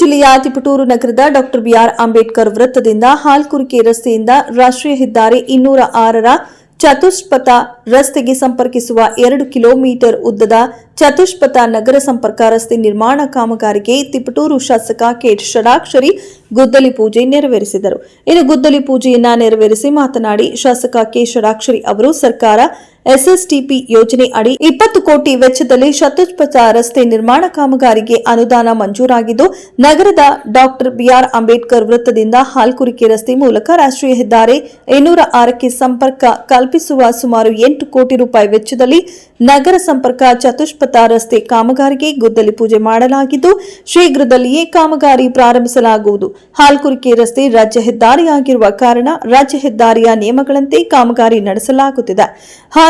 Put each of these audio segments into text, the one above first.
ಜಿಲ್ಲೆಯ ತಿಪಟೂರು ನಗರದ doctor B R Ambedkar ವೃತ್ತದಿಂದ ಹಾಲ್ಕುರಿಕೆ ರಸ್ತೆಯಿಂದ ರಾಷ್ಟ್ರೀಯ ಹೆದ್ದಾರಿ ಇನ್ನೂರ ಆರರ ಚತುಷ್ಪಥ ರಸ್ತೆಗೆ ಸಂಪರ್ಕಿಸುವ ಎರಡು ಕಿಲೋಮೀಟರ್ ಉದ್ದದ ಚತುಷ್ಪಥ ನಗರ ಸಂಪರ್ಕ ರಸ್ತೆ ನಿರ್ಮಾಣ ಕಾಮಗಾರಿಗೆ ತಿಪಟೂರು ಶಾಸಕ ಕೆ ಷಡಾಕ್ಷರಿ ಗುದ್ದಲಿ ಪೂಜೆ ನೆರವೇರಿಸಿದರು. ಇನ್ನು ಗುದ್ದಲಿ ಪೂಜೆಯನ್ನ ನೆರವೇರಿಸಿ ಮಾತನಾಡಿ, ಶಾಸಕ ಕೆ ಷಡಾಕ್ಷರಿ ಅವರು ಸರ್ಕಾರ ಎಸ್ಎಸ್ಟಿಪಿ ಯೋಜನೆ ಅಡಿ ಇಪ್ಪತ್ತು ಕೋಟಿ ವೆಚ್ಚದಲ್ಲಿ ಚತುಷ್ಪಥ ರಸ್ತೆ ನಿರ್ಮಾಣ ಕಾಮಗಾರಿಗೆ ಅನುದಾನ ಮಂಜೂರಾಗಿದ್ದು, ನಗರದ ಡಾಕ್ಟರ್ ಬಿಆರ್ ಅಂಬೇಡ್ಕರ್ ವೃತ್ತದಿಂದ ಹಾಲ್ಕುರಿಕೆ ರಸ್ತೆ ಮೂಲಕ ರಾಷ್ಟ್ರೀಯ ಹೆದ್ದಾರಿ ಇನ್ನೂರ ಆರಕ್ಕೆ ಸಂಪರ್ಕ ಕಲ್ಪಿಸುವ ಸುಮಾರು ಎಂಟು ಕೋಟಿ ರೂಪಾಯಿ ವೆಚ್ಚದಲ್ಲಿ ನಗರ ಸಂಪರ್ಕ ಚತುಷ್ಪಥ ರಸ್ತೆ ಕಾಮಗಾರಿಗೆ ಗುದ್ದಲಿ ಪೂಜೆ ಮಾಡಲಾಗಿದ್ದು, ಶೀಘ್ರದಲ್ಲಿಯೇ ಕಾಮಗಾರಿ ಪ್ರಾರಂಭಿಸಲಾಗುವುದು. ಹಾಲ್ಕುರಿಕೆ ರಸ್ತೆ ರಾಜ್ಯ ಹೆದ್ದಾರಿಯಾಗಿರುವ ಕಾರಣ ರಾಜ್ಯ ಹೆದ್ದಾರಿಯ ನಿಯಮಗಳಂತೆ ಕಾಮಗಾರಿ ನಡೆಸಲಾಗುತ್ತಿದೆ.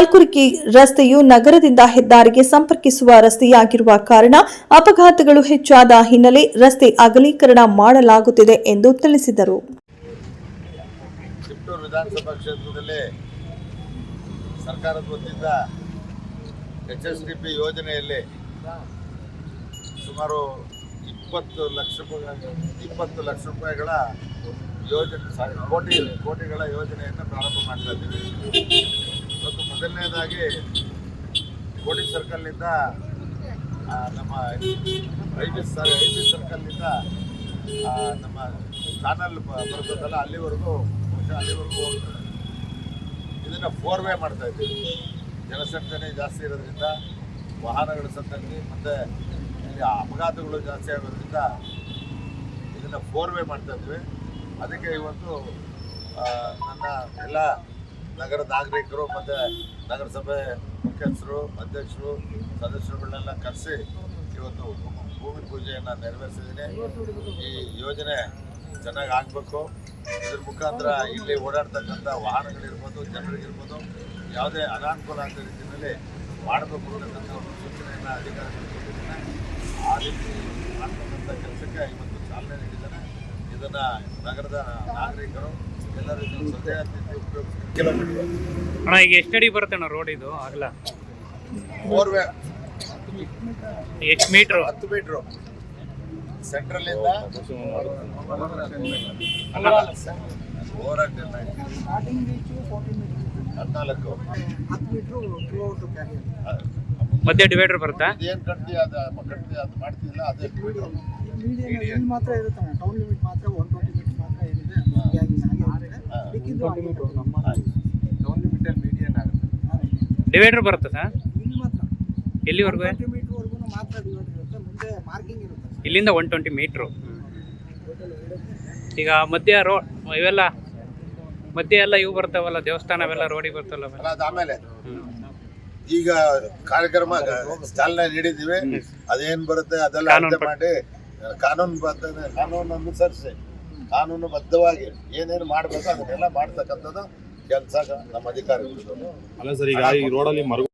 ಹಾಲ್ಕುರಿಕೆ ರಸ್ತೆಯು ನಗರದಿಂದ ಹೆದ್ದಾರಿಗೆ ಸಂಪರ್ಕಿಸುವ ರಸ್ತೆಯಾಗಿರುವ ಕಾರಣ ಅಪಘಾತಗಳು ಹೆಚ್ಚಾದ ಹಿನ್ನೆಲೆ ರಸ್ತೆ ಅಗಲೀಕರಣ ಮಾಡಲಾಗುತ್ತಿದೆ ಎಂದು ತಿಳಿಸಿದರು. ವಿಧಾನಸಭಾ ಕ್ಷೇತ್ರದಲ್ಲಿ ಎಚ್ ಯೋಜನೆಯಲ್ಲಿ ಸುಮಾರು ಇಪ್ಪತ್ತು ಲಕ್ಷ ಇಪ್ಪತ್ತು ಲಕ್ಷ ರೂಪಾಯಿಗಳ ಕೋಟಿ, ಕೋಟಿಗಳ ಯೋಜನೆಯನ್ನು ಪ್ರಾರಂಭ ಮಾಡ್ತಾ ಇದ್ದೀವಿ. ಮತ್ತು ಮೊದಲನೇದಾಗಿ ಕೋಟಿ ಸರ್ಕಲ್ನಿಂದ ನಮ್ಮ I B sir I B ಸರ್ಕಲ್ನಿಂದ ನಮ್ಮ ಚಾನಲ್ ಬರ್ತದಲ್ಲ, ಅಲ್ಲಿವರೆಗೂ, ಬಹುಶಃ ಅಲ್ಲಿವರೆಗೂ ಇದನ್ನು ಫೋರ್ ವೇ ಮಾಡ್ತಾ ಇದ್ದೀವಿ. ಜನಸಂಖ್ಯೆ ಜಾಸ್ತಿ ಇರೋದ್ರಿಂದ, ವಾಹನಗಳ ಸಂತತಿ ಮತ್ತು ಇಲ್ಲಿ ಅಪಘಾತಗಳು ಜಾಸ್ತಿ ಆಗೋದ್ರಿಂದ ಇದನ್ನು ಫೋರ್ ವೇ ಮಾಡ್ತಾ ಇದ್ವಿ ಅದಕ್ಕೆ ಇವತ್ತು ನನ್ನ ಎಲ್ಲ ನಗರದ ನಾಗರಿಕರು ಮತ್ತು ನಗರಸಭೆ ಮುಖ್ಯಸ್ಥರು, ಅಧ್ಯಕ್ಷರು, ಸದಸ್ಯರುಗಳನ್ನೆಲ್ಲ ಕರೆಸಿ ಇವತ್ತು ಭೂಮಿ ಪೂಜೆಯನ್ನು ನೆರವೇರಿಸಿದ್ದೀನಿ. ಈ ಯೋಜನೆ ಚೆನ್ನಾಗಿ ಆಗಬೇಕು. ಇದ್ರ ಮುಖಾಂತರ ಇಲ್ಲಿ ಓಡಾಡ್ತಕ್ಕಂಥ ವಾಹನಗಳಿರ್ಬೋದು, ಜನರಿಗಿರ್ಬೋದು, ಯಾವುದೇ ಅನಾನುಕೂಲ ಆಗದ ರೀತಿಯಲ್ಲಿ ಮಾಡಬೇಕು ಅನ್ನತಕ್ಕಂಥ ಒಂದು ಸೂಚನೆಯನ್ನು ಅಧಿಕಾರಿಗಳು ಕೊಟ್ಟಿದ್ದೇನೆ ಆ ರೀತಿ ಮಾಡ್ತಕ್ಕಂಥ ಕೆಲಸಕ್ಕೆ ಇವತ್ತು ಚಾಲನೆ ನೀಡಿದ್ದಾರೆ. ಇದನ್ನು ನಗರದ ನಾಗರಿಕರು ಅಣ್ಣ ಈಗ ಎಷ್ಟು ಅಡಿ ಬರುತ್ತೆ ಅಣ್ಣ ರೋಡ್ ಇದು? ಆಗಲ್ಲ. ಫೋರ್ ವೇ ಎಷ್ಟು ಮೀಟ್ರು ಹತ್ತು ಮೀಟ್ರು ಓವರ್ ಟೆನ್ ಹದಿನಾಲ್ಕು. ಮಧ್ಯೆ ಡಿವೈಡರ್ ಬರುತ್ತಾ? ಏನು ಕಟ್ತೀಯ ಅದು ಕಟ್ತೀಯ ಅದು ಮಾಡ್ತಿಲ್ಲ ಅದೇ ಮಾತ್ರ ಇರುತ್ತೆ ಟೌನ್ ಲಿಮಿಟ್ ಮಾತ್ರ ಒನ್ ಟ್ವೆಂಟಿ ಮೀಟರ್ ಮಾತ್ರ ಏನಿದೆ. ಡಿವೈಡರ್ ಬರುತ್ತೆ ಸರ್? ಎಲ್ಲಿವರೆಗೂ? ಇಲ್ಲಿಂದ ಒನ್ ಟ್ವೆಂಟಿ ಮೀಟ್ರು ಈಗ ಮಧ್ಯ ರೋ ಇವೆಲ್ಲ ಮಧ್ಯೆ ಎಲ್ಲ ಇವು ಬರ್ತಾವಲ್ಲ ದೇವಸ್ಥಾನ ಅವೆಲ್ಲ ರೋಡಿಗೆ ಬರ್ತಾವಲ್ಲ ಅದು ಆಮೇಲೆ. ಈಗ ಕಾರ್ಯಕ್ರಮ ಚಾಲನೆ ನೀಡಿದ್ದೀವಿ. ಅದೇನ್ ಬರುತ್ತೆ ಅದೆಲ್ಲ ಮಾಡಿ ಕಾನೂನು ಬರ್ತದೆ ಕಾನೂನು ಅನುಸರಿಸಿ. ಕಾನೂನು ಬದ್ಧವಾಗಿ ಏನೇನು ಮಾಡಬೇಕು ಅದನ್ನೆಲ್ಲ ಮಾಡ್ತಕ್ಕಂಥದ್ದು ಕೆಲಸ ನಮ್ಮ ಅಧಿಕಾರಿಗಳು. ಅಲ್ಲ ಸರ್, ಈಗ ಈ ರೋಡಲ್ಲಿ ಮರ